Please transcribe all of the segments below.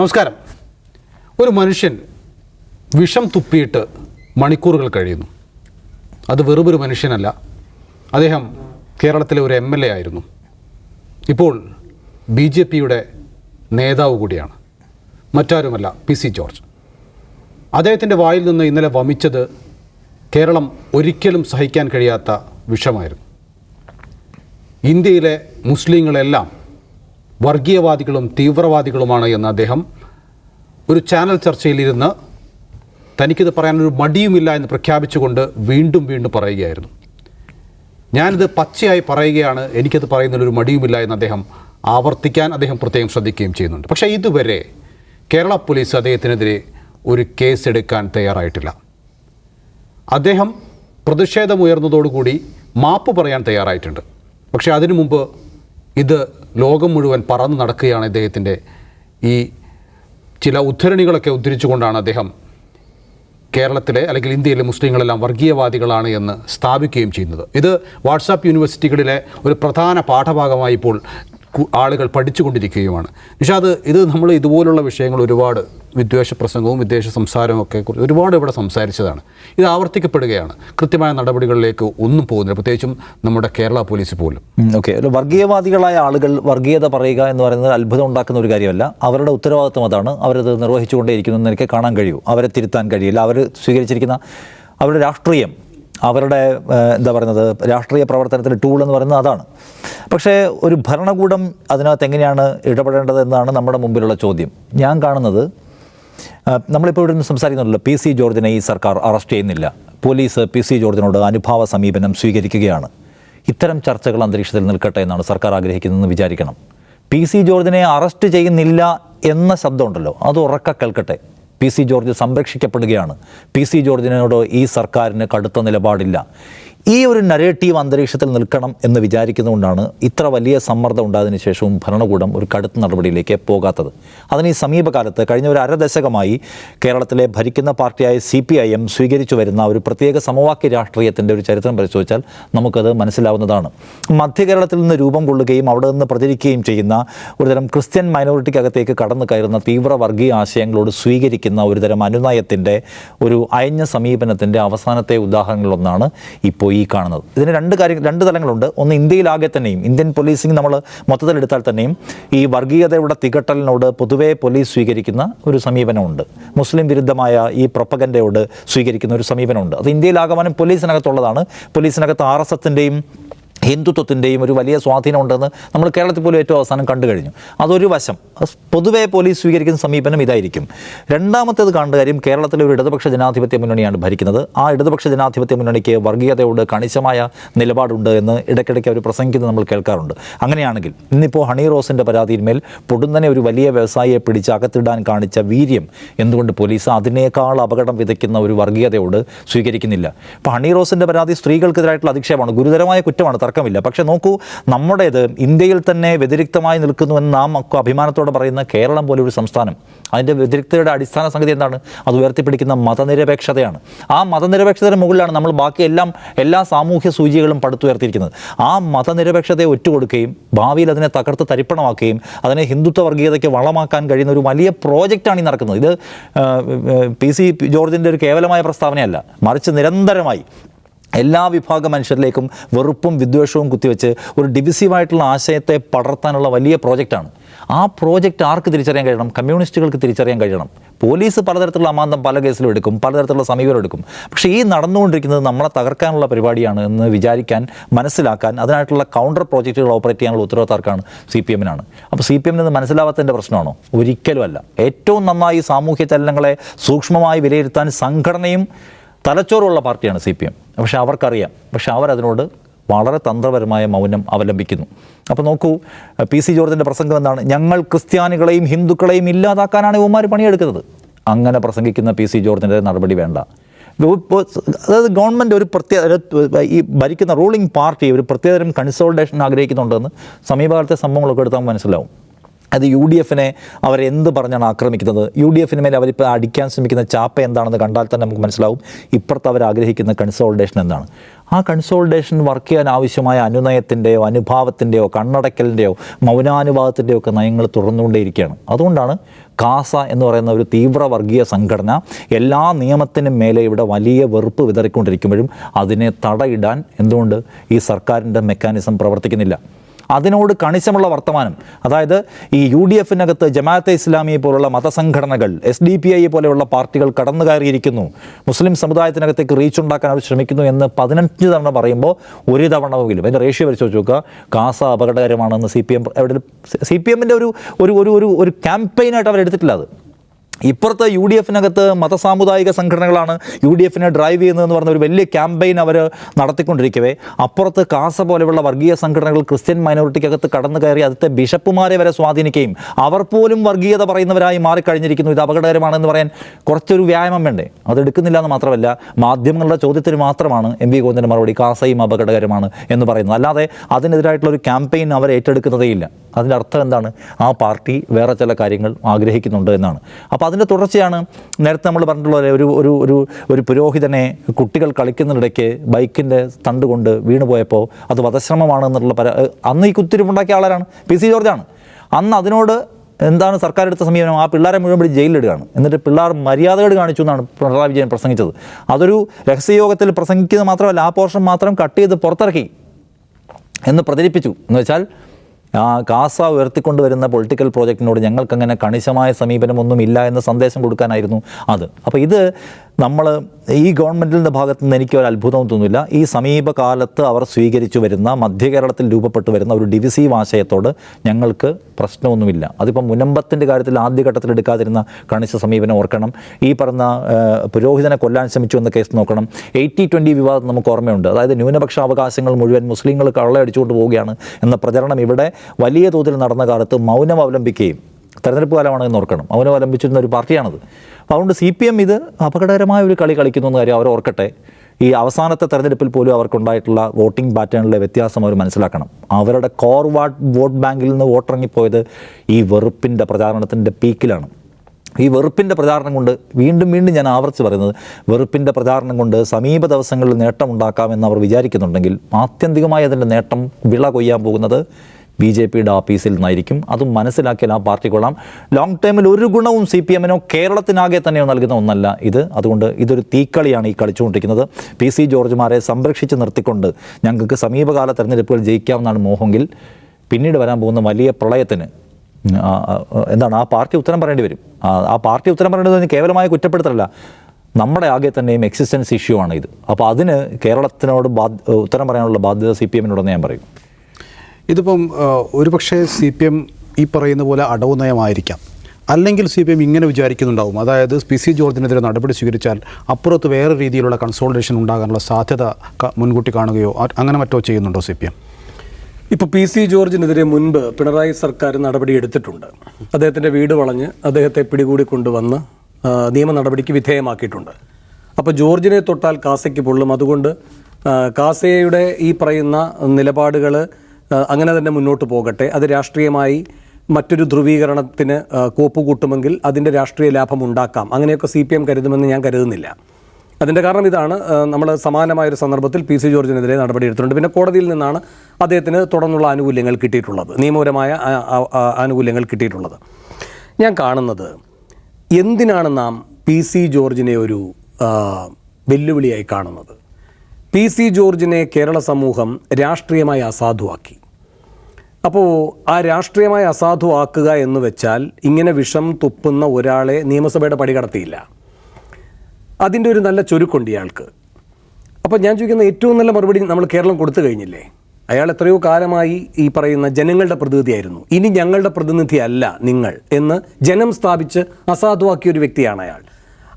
നമസ്കാരം. ഒരു മനുഷ്യൻ വിഷം തുപ്പിയിട്ട് മണിക്കൂറുകൾ കഴിയുന്നു. അത് വെറുമൊരു മനുഷ്യനല്ല. അദ്ദേഹം കേരളത്തിലെ ഒരു എം എൽ എ ആയിരുന്നു. ഇപ്പോൾ ബി ജെ പിയുടെ നേതാവ് കൂടിയാണ്. മറ്റാരുമല്ല പി സി ജോർജ്. അദ്ദേഹത്തിന്റെ വായിൽ നിന്ന് ഇന്നലെ വമിച്ചത് കേരളം ഒരിക്കലും സഹിക്കാൻ കഴിയാത്ത വിഷമായിരുന്നു. ഇന്ത്യയിലെ മുസ്ലിങ്ങളെല്ലാം വർഗീയവാദികളും തീവ്രവാദികളുമാണ് എന്ന് അദ്ദേഹം ഒരു ചാനൽ ചർച്ചയിലിരുന്ന് തനിക്കിത് പറയാനൊരു മടിയുമില്ല എന്ന് പ്രഖ്യാപിച്ചുകൊണ്ട് വീണ്ടും വീണ്ടും പറയുകയായിരുന്നു. ഞാനിത് പച്ചയായി പറയുകയാണ് എനിക്കത് പറയുന്നതിലൊരു മടിയുമില്ല എന്ന് അദ്ദേഹം ആവർത്തിക്കാൻ അദ്ദേഹം പ്രത്യേകം ശ്രദ്ധിക്കുകയും ചെയ്യുന്നുണ്ട്. പക്ഷേ ഇതുവരെ കേരള പോലീസ് അദ്ദേഹത്തിനെതിരെ ഒരു കേസ് എടുക്കാൻ തയ്യാറായിട്ടില്ല. അദ്ദേഹം പ്രതിഷേധമുയർന്നതോടുകൂടി മാപ്പ് പറയാൻ തയ്യാറായിട്ടുണ്ട്. പക്ഷേ അതിനു മുമ്പ് ഇത് ലോകം മുഴുവൻ പറന്ന് നടക്കുകയാണ് ഇദ്ദേഹത്തിന്റെ ഈ ചില ഉദ്ധരണികളൊക്കെ ഉദ്ധരിച്ചുകൊണ്ടാണ് അദ്ദേഹം കേരളത്തിലെ അല്ലെങ്കിൽ ഇന്ത്യയിലെ മുസ്ലിങ്ങളെല്ലാം വർഗീയവാദികളാണ് എന്ന് സ്ഥാപിക്കുകയും ചെയ്യുന്നത്. ഇത് വാട്സാപ്പ് യൂണിവേഴ്സിറ്റികളിലെ ഒരു പ്രധാന പാഠഭാഗമായി ഇപ്പോൾ ആളുകൾ പഠിച്ചുകൊണ്ടിരിക്കുകയുമാണ്. നിഷാദ് ഇത് നമ്മൾ ഇതുപോലുള്ള വിഷയങ്ങൾ ഒരുപാട് വിദ്വേഷ പ്രസംഗവും വിദ്വേഷ സംസാരവും ഒക്കെ കുറിച്ച് ഒരുപാട് ഇവിടെ സംസാരിച്ചതാണ്. ഇത് ആവർത്തിക്കപ്പെടുകയാണ്. കൃത്യമായ നടപടികളിലേക്ക് ഒന്നും പോകുന്നില്ല. പ്രത്യേകിച്ചും നമ്മുടെ കേരള പോലീസ് പോലും. ഓക്കെ. വർഗീയവാദികളായ ആളുകൾ വർഗീയത പറയുക എന്ന് പറയുന്നത് അത്ഭുതം ഉണ്ടാക്കുന്ന ഒരു കാര്യമല്ല. അവരുടെ ഉത്തരവാദിത്വം അതാണ്. അവരത് നിർവഹിച്ചുകൊണ്ടേയിരിക്കുന്നു എന്ന് എനിക്ക് കാണാൻ കഴിയൂ. അവരെ തിരുത്താൻ കഴിയില്ല. അവർ സ്വീകരിച്ചിരിക്കുന്ന അവരുടെ രാഷ്ട്രീയം അവരുടെ എന്താ പറയുന്നത് രാഷ്ട്രീയ പ്രവർത്തനത്തിന്റെ ടൂൾ എന്ന് പറയുന്നത് അതാണ്. പക്ഷേ ഒരു ഭരണകൂടം അതിനകത്ത് എങ്ങനെയാണ് ഇടപെടേണ്ടത് എന്നാണ് നമ്മുടെ മുമ്പിലുള്ള ചോദ്യം. ഞാൻ കാണുന്നത് നമ്മളിപ്പോൾ ഇവിടെ നിന്ന് സംസാരിക്കുന്നുണ്ടല്ലോ പി സി ജോർജിനെ ഈ സർക്കാർ അറസ്റ്റ് ചെയ്യുന്നില്ല. പോലീസ് പി സി ജോർജിനോട് അനുഭാവ സമീപനം സ്വീകരിക്കുകയാണ്. ഇത്തരം ചർച്ചകൾ അന്തരീക്ഷത്തിൽ നിൽക്കട്ടെ എന്നാണ് സർക്കാർ ആഗ്രഹിക്കുന്നതെന്ന് വിചാരിക്കണം. പി സി ജോർജിനെ അറസ്റ്റ് ചെയ്യുന്നില്ല എന്ന ശബ്ദമുണ്ടല്ലോ അത് ഉറക്ക കേൾക്കട്ടെ. പി സി ജോർജ് സംരക്ഷിക്കപ്പെടുകയാണ്. പി സി ജോർജിനോട് ഈ സർക്കാരിന് കടുത്ത നിലപാടില്ല. ഈ ഒരു നരേറ്റീവ് അന്തരീക്ഷത്തിൽ നിൽക്കണം എന്ന് വിചാരിക്കുന്നതുകൊണ്ടാണ് ഇത്ര വലിയ സമ്മർദ്ദം ഉണ്ടായതിനു ശേഷവും ഭരണകൂടം ഒരു കടുത്ത നടപടിയിലേക്ക് പോകാത്തത്. അതിന് ഈ സമീപകാലത്ത് കഴിഞ്ഞ ഒരു അരദശകമായി കേരളത്തിലെ ഭരിക്കുന്ന പാർട്ടിയായ സി പി ഐ എം സ്വീകരിച്ചു വരുന്ന ഒരു പ്രത്യേക സമവാക്യ രാഷ്ട്രീയത്തിന്റെ ഒരു ചരിത്രം പരിശോധിച്ചാൽ നമുക്കത് മനസ്സിലാവുന്നതാണ്. മധ്യ കേരളത്തിൽ നിന്ന് രൂപം കൊള്ളുകയും അവിടെ നിന്ന് പ്രചരിക്കുകയും ചെയ്യുന്ന ഒരുതരം ക്രിസ്ത്യൻ മൈനോറിറ്റിക്കകത്തേക്ക് കടന്നു കയറുന്ന തീവ്ര വർഗീയ ആശയങ്ങളോട് സ്വീകരിക്കുന്ന ഒരുതരം അനുനയത്തിന്റെ ഒരു അയഞ്ഞ സമീപനത്തിന്റെ അവസാനത്തെ ഉദാഹരണങ്ങളൊന്നാണ് ഇപ്പോൾ ഈ കാണുന്നത്. ഇതിന് രണ്ട് കാര്യം രണ്ട് തലങ്ങളുണ്ട്. ഒന്ന് ഇന്ത്യയിലാകെ തന്നെയും ഇന്ത്യൻ പോലീസിങ് നമ്മൾ മൊത്തത്തിൽ എടുത്താൽ തന്നെയും ഈ വർഗീയതയുടെ തികട്ടലിനോട് പൊതുവേ പോലീസ് സ്വീകരിക്കുന്ന ഒരു സമീപനമുണ്ട്. മുസ്ലിം വിരുദ്ധമായ ഈ പ്രൊപ്പഗൻഡയോട് സ്വീകരിക്കുന്ന ഒരു സമീപനമുണ്ട്. അത് ഇന്ത്യയിലാകമാനം പോലീസിനകത്തുള്ളതാണ്. പോലീസിനകത്ത് ആർ എസ് എസിന്റെയും ഹിന്ദുത്വത്തിന്റെയും ഒരു വലിയ സ്വാധീനം ഉണ്ടെന്ന് നമ്മൾ കേരളത്തിൽ പോലും ഏറ്റവും അവസാനം കണ്ടു കഴിഞ്ഞു. അതൊരു വശം. പൊതുവേ പോലീസ് സ്വീകരിക്കുന്ന സമീപനം ഇതായിരിക്കും. രണ്ടാമത്തേത് കാണേണ്ട കാര്യം കേരളത്തിലെ ഒരു ഇടതുപക്ഷ ജനാധിപത്യ മുന്നണിയാണ് ഭരിക്കുന്നത്. ആ ഇടതുപക്ഷ ജനാധിപത്യ മുന്നണിക്ക് വർഗീയതയോട് കണിശമായ നിലപാടുണ്ട് എന്ന് ഇടയ്ക്കിടയ്ക്ക് അവർ പ്രസംഗിക്കുന്നത് നമ്മൾ കേൾക്കാറുണ്ട്. അങ്ങനെയാണെങ്കിൽ ഇന്നിപ്പോൾ ഹണി റോസിന്റെ പരാതിയിന്മേൽ പൊടുന്നനെ ഒരു വലിയ വ്യവസായിയെ പിടിച്ച് അകത്തിടാൻ കാണിച്ച വീര്യം എന്തുകൊണ്ട് പോലീസ് അതിനേക്കാൾ അപകടം വിതയ്ക്കുന്ന ഒരു വർഗീയതയോട് സ്വീകരിക്കുന്നില്ല? ഇപ്പോൾ ഹണി റോസിന്റെ പരാതി സ്ത്രീകൾക്കെതിരായിട്ടുള്ള അധിക്ഷേപമാണ്. ഗുരുതരമായ കുറ്റമാണ്. തർക്കമില്ല. പക്ഷേ നോക്കൂ നമ്മുടേത് ഇന്ത്യയിൽ തന്നെ വ്യതിരിക്തമായി നിൽക്കുന്നുവെന്ന് നാം അഭിമാനത്തോടെ പറയുന്ന കേരളം പോലെ ഒരു സംസ്ഥാനം. അതിന്റെ വ്യതിരിക്തയുടെ അടിസ്ഥാന സംഗതി എന്താണ്? അത് ഉയർത്തിപ്പിടിക്കുന്ന മതനിരപേക്ഷതയാണ്. ആ മതനിരപേക്ഷതയുടെ മുകളിലാണ് നമ്മൾ ബാക്കി എല്ലാം എല്ലാ സാമൂഹ്യ സൂചികകളും പടുത്തുയർത്തിയിരിക്കുന്നത് ആ മതനിരപേക്ഷതയെ ഒറ്റുകൊടുക്കുകയും ഭാവിയിൽ അതിനെ തകർത്ത് തരിപ്പണമാക്കുകയും അതിനെ ഹിന്ദുത്വ വർഗീയതയ്ക്ക് വളമാക്കാൻ കഴിയുന്ന ഒരു വലിയ പ്രോജക്റ്റാണ് ഈ നടക്കുന്നത്. ഇത് പി സി ജോർജിന്റെ ഒരു കേവലമായ പ്രസ്താവനയല്ല. മറിച്ച് നിരന്തരമായി എല്ലാ വിഭാഗം മനുഷ്യരിലേക്കും വെറുപ്പും വിദ്വേഷവും കുത്തിവെച്ച് ഒരു ഡിവിസീവായിട്ടുള്ള ആശയത്തെ പടർത്താനുള്ള വലിയ പ്രോജക്റ്റാണ്. ആ പ്രോജക്റ്റ് ആർക്ക് തിരിച്ചറിയാൻ കഴിയണം? കമ്മ്യൂണിസ്റ്റുകൾക്ക് തിരിച്ചറിയാൻ കഴിയണം. പോലീസ് പലതരത്തിലുള്ള അമാന്തം പല കേസിലും എടുക്കും പലതരത്തിലുള്ള സമീപനം എടുക്കും. പക്ഷേ ഈ നടന്നുകൊണ്ടിരിക്കുന്നത് നമ്മളെ തകർക്കാനുള്ള പരിപാടിയാണ് എന്ന് വിചാരിക്കാൻ മനസ്സിലാക്കാൻ അതിനായിട്ടുള്ള കൗണ്ടർ പ്രോജക്റ്റുകൾ ഓപ്പറേറ്റ് ചെയ്യാനുള്ള ഉത്തരവാദിത്തർക്കാണ് സി പി എമ്മിനാണ് അപ്പോൾ സി പി എമ്മിന് മനസ്സിലാവാത്തതിന്റെ പ്രശ്നമാണോ? ഒരിക്കലുമല്ല. ഏറ്റവും നന്നായി സാമൂഹ്യ ചലനങ്ങളെ സൂക്ഷ്മമായി വിലയിരുത്താൻ സംഘടനയും തലച്ചോറുള്ള പാർട്ടിയാണ് സി പി എം. പക്ഷേ അവർക്കറിയാം. പക്ഷേ അവരതിനോട് വളരെ തന്ത്രപരമായ മൗനം അവലംബിക്കുന്നു. അപ്പോൾ നോക്കൂ പി സി ജോർജിന്റെ പ്രസംഗം എന്താണ്? ഞങ്ങൾ ക്രിസ്ത്യാനികളെയും ഹിന്ദുക്കളെയും ഇല്ലാതാക്കാനാണ് ഇവന്മാർ പണിയെടുക്കുന്നത്. അങ്ങനെ പ്രസംഗിക്കുന്ന പി സി ജോർജിന്റെ നടപടി വേണ്ട. അതായത് ഗവൺമെന്റ് ഒരു പ്രത്യേക ഈ ഭരിക്കുന്ന റൂളിംഗ് പാർട്ടി ഒരു പ്രത്യേകതരം കൺസോൾട്ടേഷൻ ആഗ്രഹിക്കുന്നുണ്ടെന്ന് സമീപകാലത്തെ സംഭവങ്ങളൊക്കെ എടുത്താൽ മനസ്സിലാവും. അത് യു ഡി എഫിനെ അവരെന്ത് പറഞ്ഞാണ് ആക്രമിക്കുന്നത്? യു ഡി എഫിന് മേലെ അവരിപ്പോൾ അടിക്കാൻ ശ്രമിക്കുന്ന ചാപ്പ എന്താണെന്ന് കണ്ടാൽ തന്നെ നമുക്ക് മനസ്സിലാവും ഇപ്പുറത്ത് അവർ ആഗ്രഹിക്കുന്ന കൺസോൾട്ടേഷൻ എന്താണ്. ആ കൺസോൾട്ടേഷൻ വർക്ക് ചെയ്യാൻ ആവശ്യമായ അനുനയത്തിന്റെയോ അനുഭാവത്തിന്റെയോ കണ്ണടക്കലിന്റെയോ മൗനാനുഭാവത്തിന്റെയോ ഒക്കെ നയങ്ങൾ തുറന്നുകൊണ്ടേയിരിക്കുകയാണ്. അതുകൊണ്ടാണ് കാസ എന്ന് പറയുന്ന ഒരു തീവ്ര വർഗീയ സംഘടന എല്ലാ നിയമത്തിനും മേലെ ഇവിടെ വലിയ വെറുപ്പ് വിതറിക്കൊണ്ടിരിക്കുമ്പോഴും അതിനെ തടയിടാൻ എന്തുകൊണ്ട് ഈ സർക്കാരിന്റെ മെക്കാനിസം പ്രവർത്തിക്കുന്നില്ല? അതിനോട് കണിശമുള്ള വർത്തമാനം. അതായത് ഈ യു ഡി എഫിനകത്ത് ജമാഅത്തെ ഇസ്ലാമിയെ പോലുള്ള മതസംഘടനകൾ എസ് ഡി പി ഐ പോലെയുള്ള പാർട്ടികൾ കടന്നു കയറിയിരിക്കുന്നു മുസ്ലിം സമുദായത്തിനകത്തേക്ക് റീച്ച് ഉണ്ടാക്കാൻ അവർ ശ്രമിക്കുന്നു എന്ന് പതിനഞ്ച് തവണ പറയുമ്പോൾ ഒരു തവണമെങ്കിലും അതിന്റെ റേഷ്യോ വരച്ച് നോക്കുക. കാസ അപകടകരമാണെന്ന് സി പി എം എവിടെ സി പി എമ്മിന്റെ ഒരു ഒരു ഒരു ഒരു ഒരു ക്യാമ്പയിനായിട്ട് അവർ എടുത്തിട്ടില്ല അത്. ഇപ്പുറത്ത് യു ഡി എഫിനകത്ത് മതസാമുദായിക സംഘടനകളാണ് യു ഡി എഫിനെ ഡ്രൈവ് ചെയ്യുന്നതെന്ന് പറഞ്ഞ ഒരു വലിയ ക്യാമ്പയിൻ അവർ നടത്തിക്കൊണ്ടിരിക്കവേ. അപ്പുറത്ത് കാസ പോലെയുള്ള വർഗീയ സംഘടനകൾ ക്രിസ്ത്യൻ മൈനോറിറ്റിക്കകത്ത് കടന്നു കയറി അതിലത്തെ ബിഷപ്പുമാരെ വരെ സ്വാധീനിക്കുകയും അവർ പോലും വർഗീയത പറയുന്നവരായി മാറിക്കഴിഞ്ഞിരിക്കുന്നു. ഇത് അപകടകരമാണെന്ന് പറയാൻ കുറച്ചൊരു വ്യായാമം വേണ്ടേ? അതെടുക്കുന്നില്ല എന്ന് മാത്രമല്ല മാധ്യമങ്ങളുടെ ചോദ്യത്തിന് മാത്രമാണ് എം വി ഗോവിന്ദന്റെ മറുപടി കാസയും അപകടകരമാണ് എന്ന് പറയുന്നത്. അല്ലാതെ അതിനെതിരായിട്ടുള്ള ഒരു ക്യാമ്പയിൻ അവർ ഏറ്റെടുക്കുന്നതേയില്ല. അതിന്റെ അർത്ഥം എന്താണ്? ആ പാർട്ടി വേറെ ചില കാര്യങ്ങൾ ആഗ്രഹിക്കുന്നുണ്ട് എന്നാണ്. അപ്പോൾ അതിന്റെ തുടർച്ചയാണ് നേരത്തെ നമ്മൾ പറഞ്ഞിട്ടുള്ള ഒരു ഒരു ഒരു ഒരു പുരോഹിതനെ കുട്ടികൾ കളിക്കുന്നതിനിടയ്ക്ക് ബൈക്കിന്റെ തണ്ട് കൊണ്ട് വീണുപോയപ്പോൾ അത് വധശ്രമമാണെന്നുള്ള പര അന്ന് ഈ കുത്തിരിപ്പുണ്ടാക്കിയ ആളാരാണ്? P C ജോർജാണ്. അന്ന് അതിനോട് എന്താണ് സർക്കാർ എടുത്ത സമീപനം? ആ പിള്ളേരെ മുഴുവൻ പിടി ജയിലിലിടുകയാണ്. എന്നിട്ട് പിള്ളേർ മര്യാദകൾ കാണിച്ചു എന്നാണ് പിണറായി വിജയൻ പ്രസംഗിച്ചത്. അതൊരു രഹസ്യയോഗത്തിൽ പ്രസംഗിക്കുന്നത് മാത്രമല്ല ആ പോർഷൻ മാത്രം കട്ട് ചെയ്ത് പുറത്തിറക്കി എന്ന് പ്രചരിപ്പിച്ചു. എന്ന് വെച്ചാൽ ആ കാസ ഉയർത്തിക്കൊണ്ടുവരുന്ന പൊളിറ്റിക്കൽ പ്രോജക്റ്റിനോട് ഞങ്ങൾക്കങ്ങനെ കണിശമായ സമീപനമൊന്നുമില്ല എന്ന സന്ദേശം കൊടുക്കാനായിരുന്നു അത്. അപ്പോൾ ഇത് നമ്മൾ ഈ ഗവൺമെന്റിന്റെ ഭാഗത്തു നിന്ന് എനിക്ക് ഒരു അത്ഭുതവും തോന്നുന്നില്ല. ഈ സമീപകാലത്ത് അവർ സ്വീകരിച്ചു വരുന്ന മധ്യ കേരളത്തിൽ രൂപപ്പെട്ടു വരുന്ന ഒരു ഡിവിസീവ് ആശയത്തോട് ഞങ്ങൾക്ക് പ്രശ്നമൊന്നുമില്ല. അതിപ്പം മുനമ്പത്തിന്റെ കാര്യത്തിൽ ആദ്യഘട്ടത്തിൽ എടുക്കാതിരുന്ന കണിശ സമീപനം ഓർക്കണം. ഈ പറഞ്ഞ പുരോഹിതനെ കൊല്ലാൻ ശ്രമിച്ചു എന്ന കേസ് നോക്കണം. എയ്റ്റി ട്വന്റി വിവാദം നമുക്ക് ഓർമ്മയുണ്ട്. അതായത് ന്യൂനപക്ഷ അവകാശങ്ങൾ മുഴുവൻ മുസ്ലിങ്ങൾ കള്ളയടിച്ചുകൊണ്ട് പോവുകയാണ് എന്ന പ്രചരണം ഇവിടെ വലിയ തോതിൽ നടന്ന കാലത്ത് മൗനം അവലംബിക്കുകയും തെരഞ്ഞെടുപ്പ് കാലമാണെന്ന് ഓർക്കണം. അവനെ അവലംബിച്ചിരുന്ന ഒരു പാർട്ടിയാണത്. അപ്പോൾ അതുകൊണ്ട് സി പി എം ഇത് അപകടകരമായ ഒരു കളി കളിക്കുന്നു എന്ന കാര്യം അവർ ഓർക്കട്ടെ. ഈ അവസാനത്തെ തെരഞ്ഞെടുപ്പിൽ പോലും അവർക്കുണ്ടായിട്ടുള്ള വോട്ടിംഗ് പാറ്റേണിലെ വ്യത്യാസം അവർ മനസ്സിലാക്കണം. അവരുടെ കോർ വാട്ട് വോട്ട് ബാങ്കിൽ നിന്ന് വോട്ടിറങ്ങിപ്പോയത് ഈ വെറുപ്പിന്റെ പ്രചാരണത്തിന്റെ പീക്കിലാണ്. ഈ വെറുപ്പിന്റെ പ്രചാരണം കൊണ്ട് വീണ്ടും വീണ്ടും ഞാൻ ആവർത്തിച്ച് പറയുന്നത് വെറുപ്പിന്റെ പ്രചാരണം കൊണ്ട് സമീപ ദിവസങ്ങളിൽ നേട്ടമുണ്ടാക്കാമെന്ന് അവർ വിചാരിക്കുന്നുണ്ടെങ്കിൽ ആത്യന്തികമായി അതിന്റെ നേട്ടം വിള കൊയ്യാൻ പോകുന്നത് ബി ജെ പിയുടെ ഓഫീസിൽ നിന്നായിരിക്കും. അതും മനസ്സിലാക്കിയാൽ ആ പാർട്ടി കൊള്ളാം. ലോങ് ടേമിൽ ഒരു ഗുണവും സി പി എമ്മിനോ കേരളത്തിനാകെ തന്നെയോ നൽകുന്ന ഒന്നല്ല ഇത്. അതുകൊണ്ട് ഇതൊരു തീക്കളിയാണ് ഈ കളിച്ചുകൊണ്ടിരിക്കുന്നത്. പി സി ജോർജ്മാരെ സംരക്ഷിച്ച് നിർത്തിക്കൊണ്ട് ഞങ്ങൾക്ക് സമീപകാല തെരഞ്ഞെടുപ്പുകൾ ജയിക്കാമെന്നാണ് മോഹമെങ്കിൽ പിന്നീട് വരാൻ പോകുന്ന വലിയ പ്രളയത്തിന് എന്താണ് ആ പാർട്ടി ഉത്തരം പറയേണ്ടി വരും. ആ പാർട്ടി ഉത്തരം പറയേണ്ടത് കേവലമായ കുറ്റപ്പെടുത്തലല്ല. നമ്മുടെ ആകെ തന്നെയും എക്സിസ്റ്റൻസ് ഇഷ്യൂ ആണ് ഇത്. അപ്പോൾ അതിന് കേരളത്തിനോട് ഉത്തരം പറയാനുള്ള ബാധ്യത സി പി എമ്മിനോടെന്ന് ഞാൻ പറയും. ഇതിപ്പം ഒരുപക്ഷെ സി പി എം ഈ പറയുന്ന പോലെ അടവ് നയമായിരിക്കാം. അല്ലെങ്കിൽ സി പി എം ഇങ്ങനെ വിചാരിക്കുന്നുണ്ടാവും. അതായത് പി സി ജോർജിനെതിരെ നടപടി സ്വീകരിച്ചാൽ അപ്പുറത്ത് വേറെ രീതിയിലുള്ള കൺസോൾട്ടേഷൻ ഉണ്ടാകാനുള്ള സാധ്യത മുൻകൂട്ടി കാണുകയോ അങ്ങനെ മറ്റോ ചെയ്യുന്നുണ്ടോ സി പി എം? ഇപ്പോൾ പി സി ജോർജിനെതിരെ മുൻപ് പിണറായി സർക്കാർ നടപടി എടുത്തിട്ടുണ്ട്. അദ്ദേഹത്തിന്റെ വീട് വളഞ്ഞ് അദ്ദേഹത്തെ പിടികൂടി കൊണ്ടുവന്ന് നിയമ നടപടിക്ക് വിധേയമാക്കിയിട്ടുണ്ട്. അപ്പോൾ ജോർജിനെ തൊട്ടാൽ കാസയ്ക്ക് പൊള്ളും. അതുകൊണ്ട് കാസയുടെ ഈ പറയുന്ന നിലപാടുകൾ അങ്ങനെ തന്നെ മുന്നോട്ട് പോകട്ടെ. അത് രാഷ്ട്രീയമായി മറ്റൊരു ധ്രുവീകരണത്തിന് കൂട്ടുമെങ്കിൽ അതിന്റെ രാഷ്ട്രീയ ലാഭം ഉണ്ടാക്കാം. അങ്ങനെയൊക്കെ സി പി എം കരുതുമെന്ന് ഞാൻ കരുതുന്നില്ല. അതിന്റെ കാരണം ഇതാണ് നമ്മൾ സമാനമായൊരു സന്ദർഭത്തിൽ പി സി ജോർജിനെതിരെ നടപടിയെടുത്തിട്ടുണ്ട് പിന്നെ കോടതിയിൽ നിന്നാണ് അദ്ദേഹത്തിന് തുടർന്നുള്ള ആനുകൂല്യങ്ങൾ കിട്ടിയിട്ടുള്ളത് നിയമപരമായ ആനുകൂല്യങ്ങൾ കിട്ടിയിട്ടുള്ളത്. ഞാൻ കാണുന്നത് എന്തിനാണ് നാം പി സി ജോർജിനെ ഒരു വെല്ലുവിളിയായി കാണുന്നത്? പി സി ജോർജിനെ കേരള സമൂഹം രാഷ്ട്രീയമായി അസാധുവാക്കി അപ്പോൾ ആ രാഷ്ട്രീയമായി അസാധുവാക്കുക എന്ന് വെച്ചാൽ ഇങ്ങനെ വിഷം തുപ്പുന്ന ഒരാളെ നിയമസഭയുടെ പടി കടത്തിയില്ല. അതിന്റെ ഒരു നല്ല ചുരുക്കുണ്ട് ഇയാൾക്ക്. അപ്പോൾ ഞാൻ ചോദിക്കുന്ന ഏറ്റവും നല്ല മറുപടി നമ്മൾ കേരളം കൊടുത്തു കഴിഞ്ഞില്ലേ? അയാൾ എത്രയോ കാലമായി ഈ പറയുന്ന ജനങ്ങളുടെ പ്രതിനിധിയായിരുന്നു. ഇനി ഞങ്ങളുടെ പ്രതിനിധി അല്ല നിങ്ങൾ എന്ന് ജനം സ്ഥാപിച്ച് അസാധുവാക്കിയ ഒരു വ്യക്തിയാണ് അയാൾ.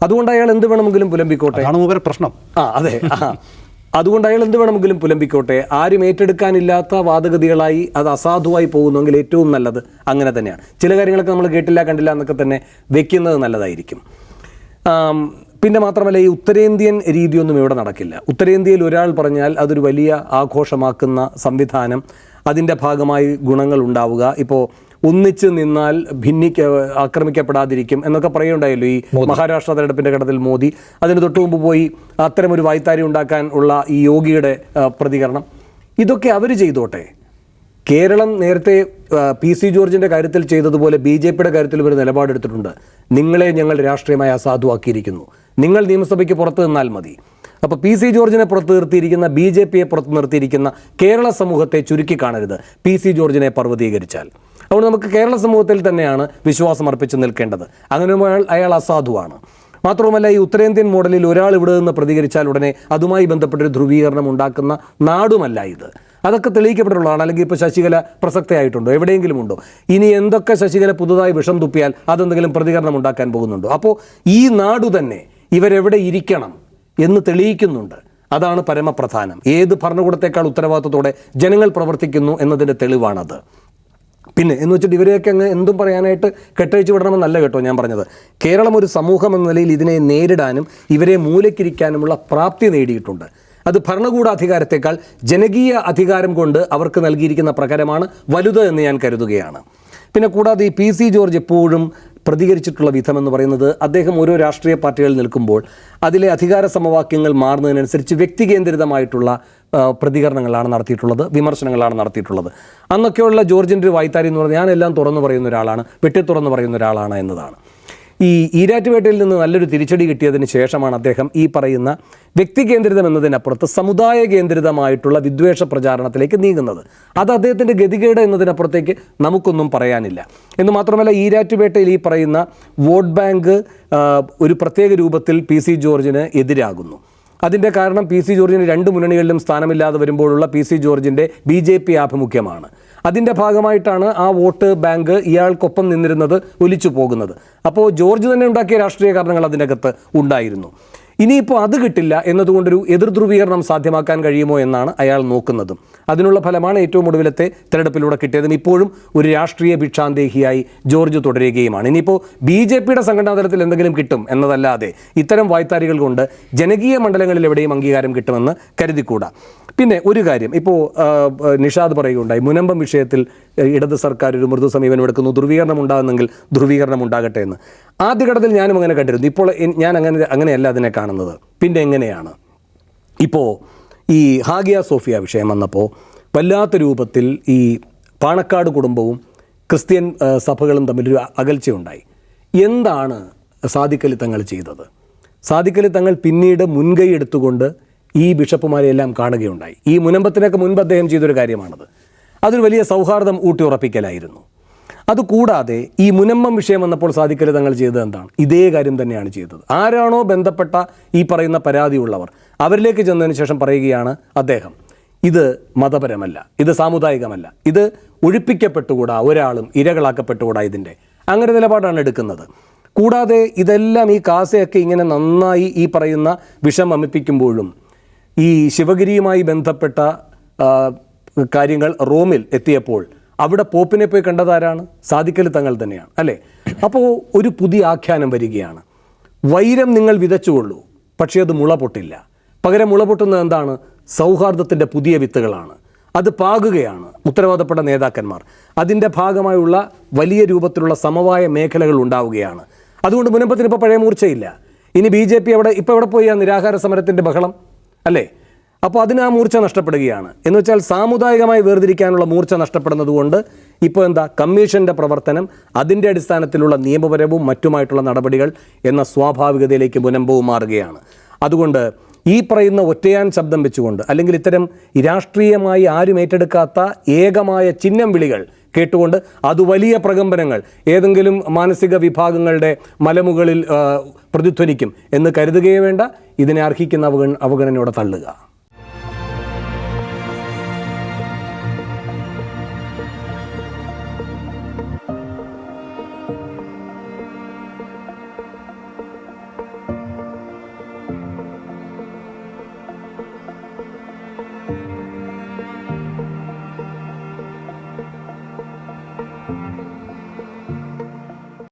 അതുകൊണ്ട് അയാൾ എന്ത് വേണമെങ്കിലും പുലമ്പിക്കോട്ടെ? പ്രശ്നം. ആ അതെ. ആ. അതുകൊണ്ട് അയാൾ എന്ത് വേണമെങ്കിലും പുലമ്പിക്കോട്ടെ. ആരും ഏറ്റെടുക്കാനില്ലാത്ത വാദഗതികളായി അത് അസാധുവായി പോകുന്നെങ്കിൽ ഏറ്റവും നല്ലത് അങ്ങനെ തന്നെയാണ്. ചില കാര്യങ്ങളൊക്കെ നമ്മൾ കേട്ടില്ല കണ്ടില്ല എന്നൊക്കെ തന്നെ വെക്കുന്നത് നല്ലതായിരിക്കും. പിന്നെ മാത്രമല്ല ഈ ഉത്തരേന്ത്യൻ രീതിയൊന്നും ഇവിടെ നടക്കില്ല. ഉത്തരേന്ത്യയിൽ ഒരാൾ പറഞ്ഞാൽ അതൊരു വലിയ ആഘോഷമാക്കുന്ന സംവിധാനം അതിന്റെ ഭാഗമായി ഗുണങ്ങൾ ഉണ്ടാവുക. ഇപ്പോൾ ഒന്നിച്ച് നിന്നാൽ ഭിന്നിക്ക ആക്രമിക്കപ്പെടാതിരിക്കും എന്നൊക്കെ പറയുണ്ടായല്ലോ ഈ മഹാരാഷ്ട്ര തെരഞ്ഞെടുപ്പിന്റെ ഘട്ടത്തിൽ മോദി. അതിന് തൊട്ടു മുമ്പ് പോയി അത്തരം ഒരു വായ്ത്താരി ഉണ്ടാക്കാൻ ഉള്ള ഈ യോഗിയുടെ പ്രതികരണം. ഇതൊക്കെ അവർ ചെയ്തോട്ടെ. കേരളം നേരത്തെ പി സി ജോർജിന്റെ കാര്യത്തിൽ ചെയ്തതുപോലെ ബി ജെ പിയുടെ കാര്യത്തിൽ ഒരു നിലപാടെടുത്തിട്ടുണ്ട്. നിങ്ങളെ ഞങ്ങൾ രാഷ്ട്രീയമായി അസാധുവാക്കിയിരിക്കുന്നു. നിങ്ങൾ നിയമസഭയ്ക്ക് പുറത്ത് നിന്നാൽ മതി. അപ്പോൾ പി സി ജോർജിനെ പുറത്ത് നിർത്തിയിരിക്കുന്ന ബി ജെ പിയെ പുറത്ത് നിർത്തിയിരിക്കുന്ന കേരള സമൂഹത്തെ ചുരുക്കി കാണരുത്. പി സി ജോർജിനെ പർവതീകരിച്ചാൽ. അതുകൊണ്ട് നമുക്ക് കേരള സമൂഹത്തിൽ തന്നെയാണ് വിശ്വാസം അർപ്പിച്ച് നിൽക്കേണ്ടത്. അങ്ങനെ അയാൾ അസാധുവാണ്. മാത്രവുമല്ല ഈ ഉത്തരേന്ത്യൻ മോഡലിൽ ഒരാൾ ഇവിടെ നിന്ന് പ്രതികരിച്ചാൽ ഉടനെ അതുമായി ബന്ധപ്പെട്ടൊരു ധ്രുവീകരണം ഉണ്ടാക്കുന്ന നാടുമല്ല ഇത്. അതൊക്കെ തെളിയിക്കപ്പെട്ടുള്ളതാണ് അല്ലെങ്കിൽ ഇപ്പോൾ ശശികല പ്രസക്തയായിട്ടുണ്ടോ? എവിടെയെങ്കിലും ഉണ്ടോ? ഇനി എന്തൊക്കെ ശശികല പുതുതായി വിഷം തുപ്പിയാൽ അതെന്തെങ്കിലും പ്രതികരണം ഉണ്ടാക്കാൻ പോകുന്നുണ്ടോ? അപ്പോൾ ഈ നാടു തന്നെ ഇവരെവിടെ ഇരിക്കണം എന്ന് തെളിയിക്കുന്നുണ്ട്. അതാണ് പരമപ്രധാനം. ഏത് ഭരണകൂടത്തേക്കാൾ ഉത്തരവാദിത്തത്തോടെ ജനങ്ങൾ പ്രവർത്തിക്കുന്നു എന്നതിന്റെ തെളിവാണത്. പിന്നെ എന്ന് വെച്ചിട്ട് ഇവരെയൊക്കെ അങ്ങ് എന്തും പറയാനായിട്ട് കെട്ടഴിച്ചു വിടണമെന്നല്ല കേട്ടോ ഞാൻ പറഞ്ഞത്. കേരളം ഒരു സമൂഹം എന്ന നിലയിൽ ഇതിനെ നേരിടാനും ഇവരെ മൂലക്കിരിക്കാനുമുള്ള പ്രാപ്തി നേടിയിട്ടുണ്ട്. അത് ഭരണകൂടാധികാരത്തേക്കാൾ ജനകീയ അധികാരം കൊണ്ട് അവർക്ക് നൽകിയിരിക്കുന്ന പ്രകാരമാണ് വലുത് എന്ന് ഞാൻ കരുതുകയാണ്. പിന്നെ കൂടാതെ ഈ പി സി ജോർജ് എപ്പോഴും പ്രതികരിച്ചിട്ടുള്ള വിധം എന്ന് പറയുന്നത് അദ്ദേഹം ഓരോ രാഷ്ട്രീയ പാർട്ടികളിൽ നിൽക്കുമ്പോൾ അതിലെ അധികാര സമവാക്യങ്ങൾ മാറുന്നതിനനുസരിച്ച് വ്യക്തികേന്ദ്രിതമായിട്ടുള്ള പ്രതികരണങ്ങളാണ് നടത്തിയിട്ടുള്ളത് വിമർശനങ്ങളാണ് നടത്തിയിട്ടുള്ളത്. അന്നൊക്കെയുള്ള ജോർജിന്റെ ഒരു എന്ന് പറഞ്ഞാൽ ഞാനെല്ലാം തുറന്നു പറയുന്ന ഒരാളാണ് വെട്ടി തുറന്നു പറയുന്ന ഒരാളാണ് എന്നതാണ്. ഈ ഈരാറ്റുപേട്ടയിൽ നിന്ന് നല്ലൊരു തിരിച്ചടി കിട്ടിയതിന് ശേഷമാണ് അദ്ദേഹം ഈ പറയുന്ന വ്യക്തി കേന്ദ്രിതം എന്നതിനപ്പുറത്ത് സമുദായ കേന്ദ്രിതമായിട്ടുള്ള വിദ്വേഷ പ്രചാരണത്തിലേക്ക് നീങ്ങുന്നത്. അത് അദ്ദേഹത്തിന്റെ ഗതികേട് എന്നതിനപ്പുറത്തേക്ക് നമുക്കൊന്നും പറയാനില്ല. എന്ന് മാത്രമല്ല ഈരാറ്റുപേട്ടയിൽ ഈ പറയുന്ന വോട്ട് ബാങ്ക് ഒരു പ്രത്യേക രൂപത്തിൽ പി സി ജോർജിന് എതിരാകുന്നു. അതിന്റെ കാരണം പി സി ജോർജിന് രണ്ട് മുന്നണികളിലും സ്ഥാനമില്ലാതെ വരുമ്പോഴുള്ള പി സി ജോർജിന്റെ ബി ജെ പി ആഭിമുഖ്യമാണ്. അതിന്റെ ഭാഗമായിട്ടാണ് ആ വോട്ട് ബാങ്ക് ഇയാൾക്കൊപ്പം നിന്നിരുന്നത് ഒലിച്ചു പോകുന്നത്. അപ്പോൾ ജോർജ് തന്നെ ഉണ്ടാക്കിയ രാഷ്ട്രീയ കാരണങ്ങൾ അതിനകത്ത് ഉണ്ടായിരുന്നു. ഇനിയിപ്പോൾ അത് കിട്ടില്ല എന്നതുകൊണ്ടൊരു എതിർ ധ്രുവീകരണം സാധ്യമാക്കാൻ കഴിയുമോ എന്നാണ് അയാൾ നോക്കുന്നതും. അതിനുള്ള ഫലമാണ് ഏറ്റവും ഒടുവിലത്തെ തെരഞ്ഞെടുപ്പിലൂടെ കിട്ടിയതും. ഇപ്പോഴും ഒരു രാഷ്ട്രീയ ഭിക്ഷാന്തേഹിയായി ജോർജ് തുടരുകയുമാണ്. ഇനിയിപ്പോൾ ബി ജെ പിയുടെ സംഘടനാ തലത്തിൽ എന്തെങ്കിലും കിട്ടും എന്നതല്ലാതെ ഇത്തരം വായ്ത്താരികൾ കൊണ്ട് ജനകീയ മണ്ഡലങ്ങളിൽ എവിടെയും അംഗീകാരം കിട്ടുമെന്ന് കരുതിക്കൂടാ. പിന്നെ ഒരു കാര്യം ഇപ്പോൾ നിഷാദ് പറയുകയുണ്ടായി മുനമ്പം വിഷയത്തിൽ ഇടത് സർക്കാർ ഒരു മൃദു സമീപനം എടുക്കുന്നു ധ്രുവീകരണം ഉണ്ടാകുന്നെങ്കിൽ ധ്രുവീകരണം ഉണ്ടാകട്ടെ എന്ന് ആദ്യഘട്ടത്തിൽ ഞാനും അങ്ങനെ കണ്ടിരുന്നു ഇപ്പോൾ ഞാൻ അങ്ങനെ അങ്ങനെയല്ല അതിനെ കാണുന്നത്. പിന്നെ എങ്ങനെയാണ്? ഇപ്പോൾ ഈ ഹാഗിയ സോഫിയ വിഷയം വന്നപ്പോൾ വല്ലാത്ത രൂപത്തിൽ ഈ പാണക്കാട് കുടുംബവും ക്രിസ്ത്യൻ സഭകളും തമ്മിലൊരു അകൽച്ചയുണ്ടായി. എന്താണ് സാദിക്കലി തങ്ങൾ ചെയ്തത്? സാദിക്കലി തങ്ങൾ പിന്നീട് മുൻകൈ എടുത്തുകൊണ്ട് ഈ ബിഷപ്പുമാരെയെല്ലാം കാണുകയുണ്ടായി. ഈ മുനമ്പത്തിനൊക്കെ മുൻപ് അദ്ദേഹം ചെയ്തൊരു കാര്യമാണത്. അതൊരു വലിയ സൗഹാർദ്ദം ഊട്ടിയുറപ്പിക്കലായിരുന്നു. അതുകൂടാതെ ഈ മുനമ്മം വിഷയം വന്നപ്പോൾ സാധിക്കൽ തങ്ങൾ ചെയ്തത് എന്താണ്? ഇതേ കാര്യം തന്നെയാണ് ചെയ്തത്. ആരാണോ ബന്ധപ്പെട്ട ഈ പറയുന്ന പരാതിയുള്ളവർ അവരിലേക്ക് ചെന്നതിന് ശേഷം പറയുകയാണ് അദ്ദേഹം ഇത് മതപരമല്ല ഇത് സാമുദായികമല്ല ഇത് ഒഴിപ്പിക്കപ്പെട്ടുകൂടാ ഒരാളും ഇരകളാക്കപ്പെട്ടുകൂടാ ഇതിന്റെ അങ്ങനെ നിലപാടാണ് എടുക്കുന്നത്. കൂടാതെ ഇതെല്ലാം ഈ കാസയൊക്കെ ഇങ്ങനെ നന്നായി ഈ പറയുന്ന വിഷം വമിപ്പിക്കുമ്പോഴും ഈ ശിവഗിരിയുമായി ബന്ധപ്പെട്ട കാര്യങ്ങൾ റോമിൽ എത്തിയപ്പോൾ അവിടെ പോപ്പിനെ പോയി കണ്ടതാരാണ്? സാധിക്കൽ തങ്ങൾ തന്നെയാണ് അല്ലേ? അപ്പോൾ ഒരു പുതിയ ആഖ്യാനം വരികയാണ്. വൈരം നിങ്ങൾ വിതച്ചുകൊള്ളൂ പക്ഷേ അത് മുള പൊട്ടില്ല. പകരം മുള പൊട്ടുന്നത് എന്താണ്? സൗഹാർദ്ദത്തിന്റെ പുതിയ വിത്തുകളാണ്. അത് പാകുകയാണ് ഉത്തരവാദപ്പെട്ട നേതാക്കന്മാർ. അതിന്റെ ഭാഗമായുള്ള വലിയ രൂപത്തിലുള്ള സമവായ മേഖലകൾ ഉണ്ടാവുകയാണ്. അതുകൊണ്ട് മുനമ്പത്തിന് ഇപ്പോൾ പഴയ മൂർച്ചയില്ല. ഇനി ബി ജെ പി അവിടെ ഇപ്പോൾ എവിടെ പോയി ആ നിരാഹാര സമരത്തിന്റെ ബഹളം? അല്ലേ? അപ്പോൾ അതിന് ആ മൂർച്ച നഷ്ടപ്പെടുകയാണ്. എന്ന് വെച്ചാൽ സാമുദായികമായി വേർതിരിക്കാനുള്ള മൂർച്ച നഷ്ടപ്പെടുന്നതുകൊണ്ട് ഇപ്പോൾ എന്താ? കമ്മീഷന്റെ പ്രവർത്തനം അതിന്റെ അടിസ്ഥാനത്തിലുള്ള നിയമപരവും മറ്റുമായിട്ടുള്ള നടപടികൾ എന്ന സ്വാഭാവികതയിലേക്ക് മുനമ്പവും മാറുകയാണ് അതുകൊണ്ട് ഈ പറയുന്ന ഒറ്റയാൻ ശബ്ദം വെച്ചുകൊണ്ട് അല്ലെങ്കിൽ ഇത്തരം രാഷ്ട്രീയമായി ആരും ഏറ്റെടുക്കാത്ത ഏകമായ ചിഹ്നം വിളികൾ കേട്ടുകൊണ്ട് അത് വലിയ പ്രകമ്പനങ്ങൾ ഏതെങ്കിലും മാനസിക വിഭാഗങ്ങളുടെ മലമുകളിൽ പ്രതിധ്വനിക്കും എന്ന് കരുതുകയേ വേണ്ട. ഇതിനെ അർഹിക്കുന്ന അവഗണ അവഗണനയോടെ തള്ളുക.